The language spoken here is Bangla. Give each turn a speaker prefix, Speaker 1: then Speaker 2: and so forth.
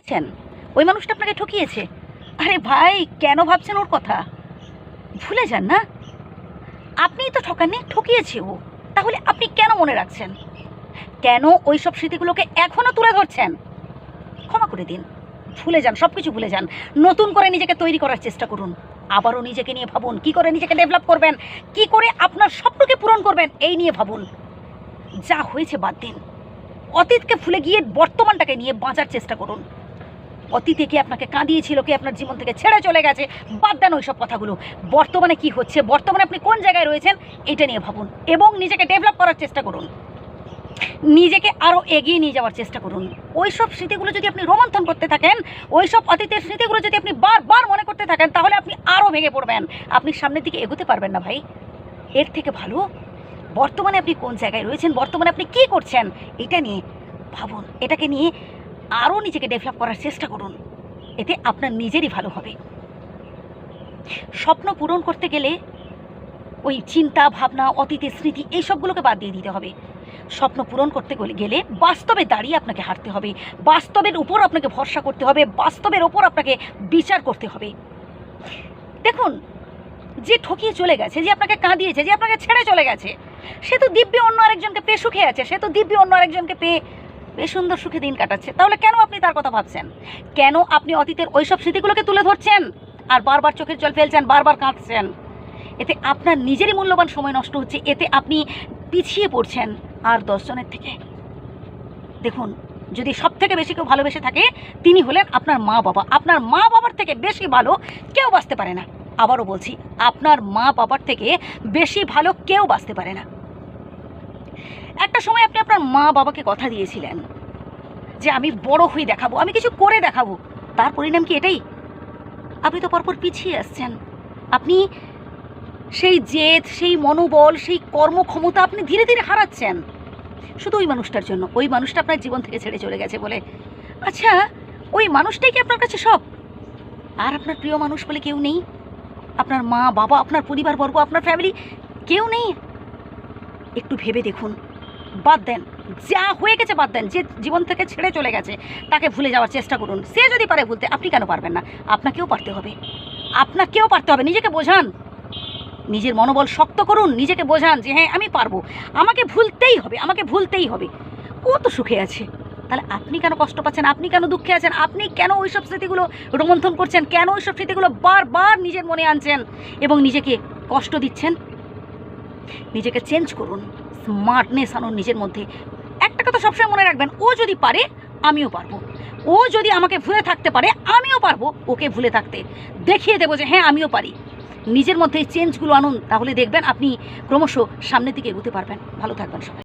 Speaker 1: ঠকেছেন ওই মানুষটা আপনাকে ঠকিয়েছে? আরে ভাই, কেন ভাবছেন ওর কথা? ভুলে যান না। আপনিই তো ঠকাননি, ঠকিয়েছে ও। তাহলে আপনি কেন মনে রাখছেন? কেন ওই সব স্মৃতিগুলোকে এখনও তুলে ধরছেন? ক্ষমা করে দিন। ভুলে যান সব কিছু ভুলে যান। নতুন করে নিজেকে তৈরি করার চেষ্টা করুন। আবারও নিজেকে নিয়ে ভাবুন, কি করে নিজেকে ডেভেলপ করবেন? কি করে আপনার স্বপ্নকে পূরণ করবেন? এই নিয়ে ভাবুন। যা হয়েছে বাদ দিন। অতীতকে ভুলে গিয়ে বর্তমানটাকে নিয়ে বাঁচার চেষ্টা করুন। অতীতে কি আপনাকে কাঁদিয়েছিল, কি আপনার জীবন থেকে ছেড়ে চলে গেছে, বাদ দেন ওইসব কথাগুলো। বর্তমানে কি হচ্ছে? বর্তমানে আপনি কোন জায়গায় রয়েছেন? এটা নিয়ে ভাবুন এবং নিজেকে ডেভেলপ করার চেষ্টা করুন। নিজেকে আরও এগিয়ে নিয়ে যাওয়ার চেষ্টা করুন। ওই সব স্মৃতিগুলো যদি আপনি রোমন্থন করতে থাকেন ওই সব অতীতের স্মৃতিগুলো যদি আপনি বারবার মনে করতে থাকেন, তাহলে আপনি আরও ভেঙে পড়বেন। আপনি সামনের দিকে এগোতে পারবেন না ভাই। এর থেকে ভালো, বর্তমানে আপনি কোন জায়গায় রয়েছেন? বর্তমানে আপনি কি করছেন? এটা নিয়ে ভাবুন। এটাকে নিয়ে আরও নিজেকে ডেভেলপ করার চেষ্টা করুন। এতে আপনার নিজেরই ভালো হবে। স্বপ্ন পূরণ করতে গেলে ওই চিন্তা, ভাবনা অতীতের স্মৃতি এই সবগুলোকে বাদ দিয়ে দিতে হবে। স্বপ্ন পূরণ করতে গেলে- বাস্তবে দাঁড়িয়ে আপনাকে হাঁটতে হবে। বাস্তবের উপর আপনাকে ভরসা করতে হবে। বাস্তবের ওপর আপনাকে বিচার করতে হবে। দেখুন, যে ঠকিয়ে চলে গেছে, যে আপনাকে কাঁদিয়েছে, যে আপনাকে ছেড়ে চলে গেছে, সে তো দিব্যি অন্য আরেকজনকে পেয়ে সুখে আছে, সে তো দিব্যি অন্য আরেকজনকে পেয়ে বেশ সুন্দর সুখে দিন কাটাচ্ছে। তাহলে কেন আপনি তার কথা ভাবছেন? কেন আপনি অতীতের ওইসব স্মৃতিগুলোকে তুলে ধরছেন? আর বারবার চোখের জল ফেলছেন, বারবার কাঁদছেন। এতে আপনার নিজেরই মূল্যবান সময় নষ্ট হচ্ছে, এতে আপনি পিছিয়ে পড়ছেন। আর দশজনের থেকে, দেখুন, যদি সব থেকে বেশি কেউ ভালোবেসে থাকে, তিনি হলেন আপনার মা বাবা আপনার মা বাবার থেকে বেশি ভালো কেউ বাঁচতে পারে না। আবারও বলছি, আপনার মা বাবার থেকে বেশি ভালো কেউ বাঁচতে পারে না। একটা সময় আপনি আপনার মা বাবাকে কথা দিয়েছিলেন যে আমি বড় হয়ে দেখাবো, আমি কিছু করে দেখাবো। তার পরিণাম কি এটাই? আপনি তো পরপর পিছিয়ে আসছেন। আপনি সেই জেদ, সেই মনোবল, সেই কর্মক্ষমতা আপনি ধীরে ধীরে হারাচ্ছেন। শুধু ওই মানুষটার জন্য, ওই মানুষটা আপনার জীবন থেকে ছেড়ে চলে গেছে বলে। আচ্ছা ওই মানুষটাই কি আপনার কাছে সব? আর আপনার প্রিয় মানুষ বলে কেউ নেই? আপনার মা, বাবা, আপনার পরিবারবর্গ, আপনার ফ্যামিলি কেউ নেই? একটু ভেবে দেখুন। বাদ দেন। যা হয়ে গেছে বাদ দেন। যে জীবন থেকে ছেড়ে চলে গেছে, তাকে ভুলে যাওয়ার চেষ্টা করুন। সে যদি পারে ভুলতে, আপনি কেন পারবেন না? আপনাকেও পারতে হবে। আপনাকেও পারতে হবে। নিজেকে বোঝান। নিজের মনোবল শক্ত করুন। নিজেকে বোঝান যে হ্যাঁ আমি পারব। আমাকে ভুলতেই হবে। আমাকে ভুলতেই হবে। ও তো সুখে আছে। তাহলে আপনি কেন কষ্ট পাচ্ছেন? আপনি কেন দুঃখে আছেন? আপনি কেন ওইসব স্মৃতিগুলো রোমন্থন করছেন? কেন ওইসব স্মৃতিগুলো বারবার নিজের মনে আনছেন? এবং নিজেকে কষ্ট দিচ্ছেন? নিজেকে চেঞ্জ করুন স্মার্টনেস আনুন নিজের মধ্যে। একটা কথা সবসময় মনে রাখবেন, ও যদি পারে, আমিও পারব। ও যদি আমাকে ভুলে থাকতে পারে, আমিও পারব ওকে ভুলে থাকতে। দেখিয়ে দেবো যে হ্যাঁ আমিও পারি। নিজের মধ্যে এই চেঞ্জগুলো আনুন, তাহলে দেখবেন আপনি ক্রমশ সামনের দিকে এগোতে পারবেন। ভালো থাকবেন সবাই।